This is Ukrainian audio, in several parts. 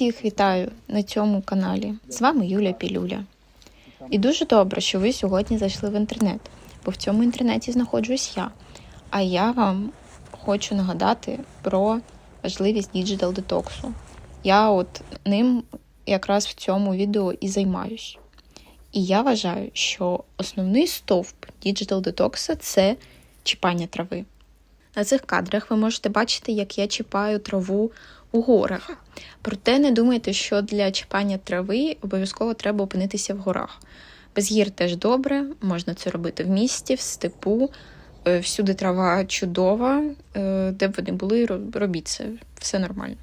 Всіх вітаю на цьому каналі. З вами Юля Пілюля. І дуже добре, що ви сьогодні зайшли в інтернет, бо в цьому інтернеті знаходжусь я. А я вам хочу нагадати про важливість діджитал детоксу. Я от ним якраз в цьому відео і займаюсь. І я вважаю, що основний стовп діджитал детокса це чіпання трави. На цих кадрах ви можете бачити, як я чіпаю траву у горах. Проте не думайте, що для чіпання трави обов'язково треба опинитися в горах. Без гір теж добре, можна це робити в місті, в степу. Е, Всюди трава чудова, е, де б ви не були, роб- робіть це, все нормально.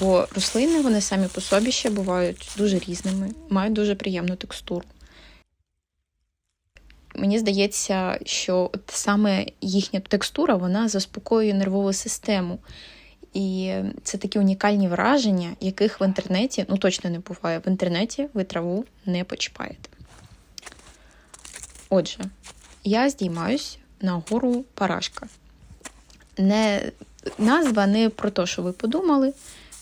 Бо рослини вони самі по собі ще бувають дуже різними, мають дуже приємну текстуру. Мені здається, що от саме їхня текстура вона заспокоює нервову систему. І це такі унікальні враження, яких в інтернеті ну точно не буває. В інтернеті ви траву не почіпаєте. Отже, я здіймаюсь на гору Парашка. Не, назва не про те, що ви подумали.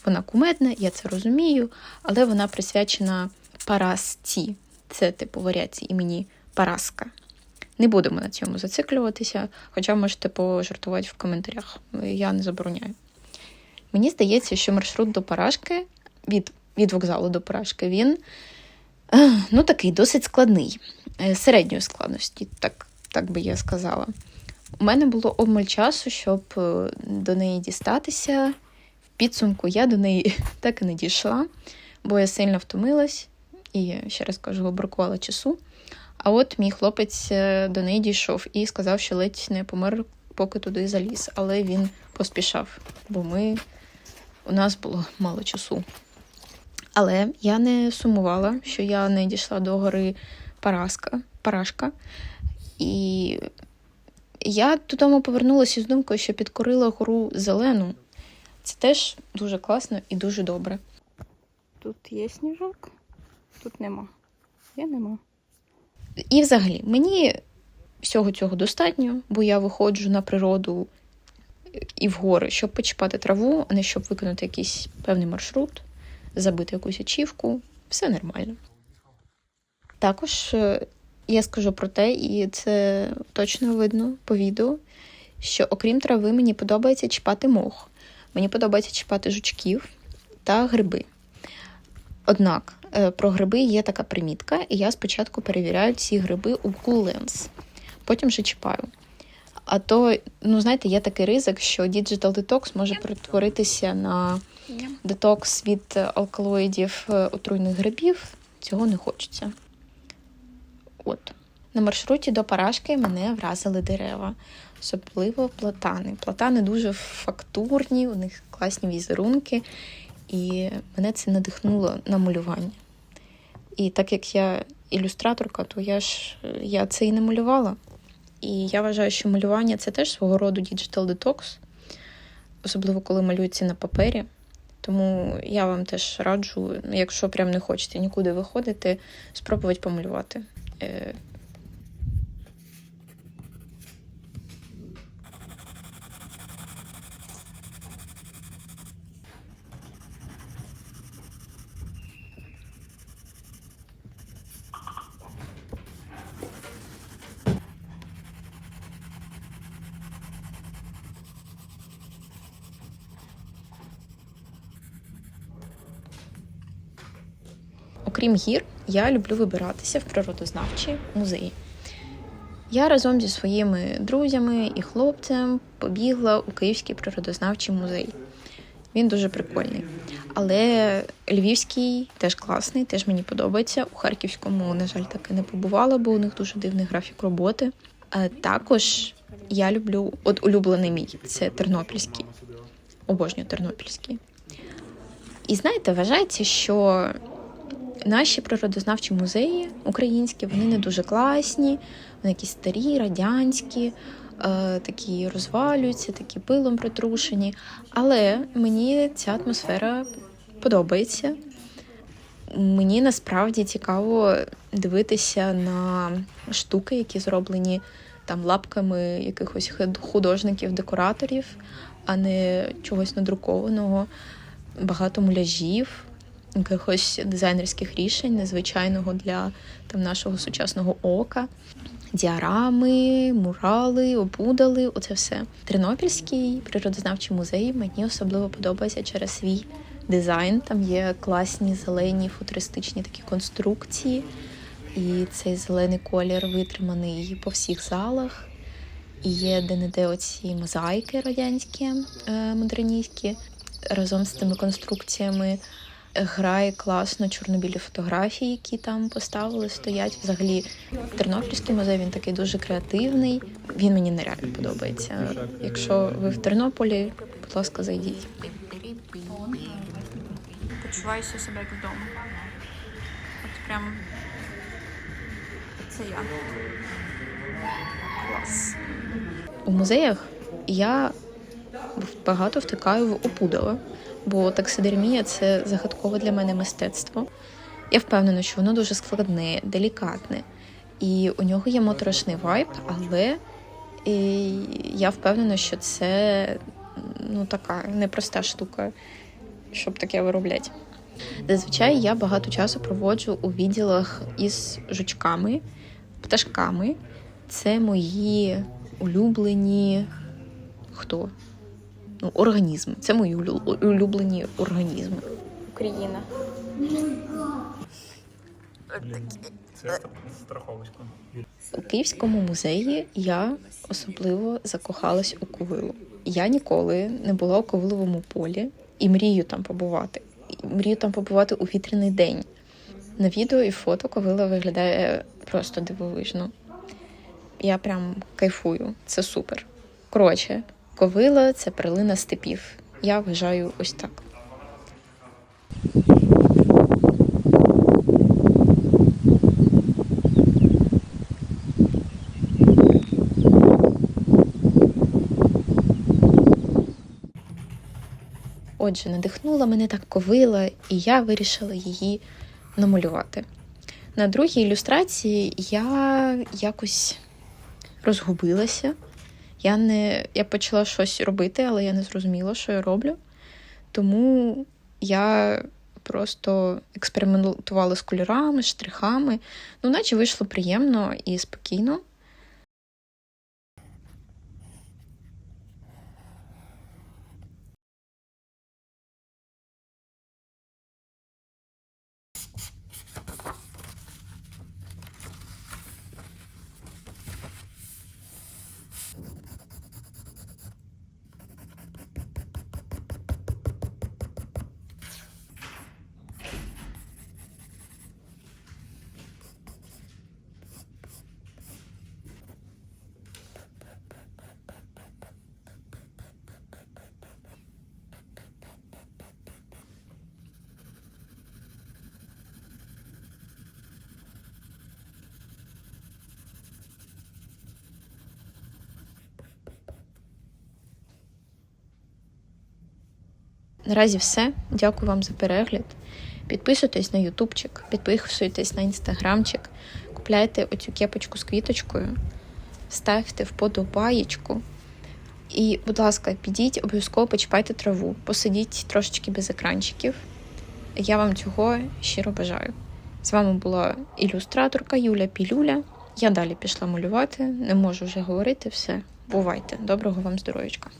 Вона кумедна, я це розумію, але вона присвячена Парасці. Це типу варіації імені Параска. Не будемо на цьому зациклюватися, хоча можете пожартувати в коментарях. Я не забороняю. Мені здається, що маршрут до Парашки від, від вокзалу до Парашки він е, ну, такий досить складний, е, середньої складності, так, так би я сказала. У мене було обмаль часу, щоб е, до неї дістатися. В підсумку я до неї так і не дійшла, бо я сильно втомилась і, ще раз кажу, бракувало часу. А от мій хлопець до неї дійшов і сказав, що ледь не помер, поки туди заліз, але він поспішав, бо ми у нас було мало часу. Але я не сумувала, що я не дійшла до гори Параска, Парашка. І я додому повернулася з думкою, що підкорила гору зелену. Це теж дуже класно і дуже добре. Тут є сніжок, тут нема. Є нема. І взагалі, мені всього цього достатньо, бо я виходжу на природу і в гори, щоб почіпати траву, а не щоб виконати якийсь певний маршрут, забити якусь ачівку. Все нормально. Також е, я скажу про те, і це точно видно по відео, що окрім трави, мені подобається чіпати мох. Мені подобається чіпати жучків та гриби. Однак е, про гриби є така примітка, і я спочатку перевіряю ці гриби у Lens, потім вже чіпаю. А то, ну знаєте, є такий ризик, що Digital Detox може перетворитися на детокс від е, алкалоїдів е, отруйних грибів. Цього не хочеться. От. На маршруті до Парашки мене вразили дерева, особливо платани. Платани дуже фактурні, у них класні візерунки, і мене це надихнуло на малювання. І так як я ілюстраторка, то я ж я це і не малювала. І я вважаю, що малювання це теж свого роду діджитал детокс, особливо коли малюється на папері. Тому я вам теж раджу, ну, якщо прям не хочете нікуди виходити, спробувати помалювати. Окрім гір, я люблю вибиратися в природознавчі музеї. Я разом зі своїми друзями і хлопцем побігла у Київський природознавчий музей. Він дуже прикольний. Але Львівський теж класний, теж мені подобається. У Харківському, на жаль, таки не побувала, бо у них дуже дивний графік роботи. А також я люблю, от улюблений мій це Тернопільський. Обожнюю Тернопільський. І знаєте, вважається, що наші природознавчі музеї українські, вони не дуже класні, вони якісь старі, радянські, е, такі розвалюються, такі пилом притрушені. Але мені ця атмосфера подобається. Мені насправді цікаво дивитися на штуки, які зроблені там лапками якихось художників, декораторів, а не чогось надрукованого. багато муляжів, якихось дизайнерських рішень, незвичайного для там, нашого сучасного ока. Діарами, мурали, опудали оце все. Тернопільський природознавчий музей мені особливо подобається через свій дизайн. Там є класні зелені футуристичні такі конструкції, і цей зелений колір витриманий по всіх залах. І є де-не-де оці мозаїки радянські, е, модерністські. Разом з цими конструкціями грає класно чорно-білі фотографії, які там поставили, стоять. Взагалі, Тернопільський музей він такий дуже креативний. Він мені нереально подобається. Якщо ви в Тернополі, будь ласка, зайдіть. Почуваюся себе як вдома. От прям це я. Клас. У музеях я багато втикаю в опудало, бо таксидермія це загадкове для мене мистецтво. Я впевнена, що воно дуже складне, делікатне, і у нього є моторошний вайб, але я впевнена, що це ну, така непроста штука, щоб таке виробляти. Зазвичай я багато часу проводжу у відділах із жучками, пташками. Це мої улюблені хто? Ну, організми. Це мої улюблені організми. Україна. Це страховочка. У Київському музеї я особливо закохалась у ковилу. Я ніколи не була у ковиловому полі і мрію там побувати. І Мрію там побувати у вітряний день. На відео і фото ковила виглядає просто дивовижно. Я прям кайфую, це супер. Коротше, ковила це перлина степів. Я вважаю ось так. Отже, надихнула мене так ковила, і я вирішила її намалювати. На другій ілюстрації я якось розгубилася. Я, не, я почала щось робити, але я не зрозуміла, що я роблю. Тому я просто експериментувала з кольорами, штрихами. Ну, наче вийшло приємно і спокійно. Наразі все. Дякую вам за перегляд. Підписуйтесь на ютубчик, підписуйтесь на інстаграмчик, купляйте оцю кепочку з квіточкою, ставте вподобаєчку. І, будь ласка, підіть, обов'язково почіпайте траву, посидіть трошечки без екранчиків. Я вам цього щиро бажаю. З вами була ілюстраторка Юля Пілюля. Я далі пішла малювати, не можу вже говорити все. Бувайте, доброго вам здоров'ячка.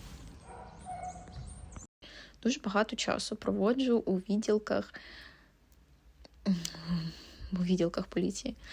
Дуже багато часу проводжу у відділках у відділках поліції.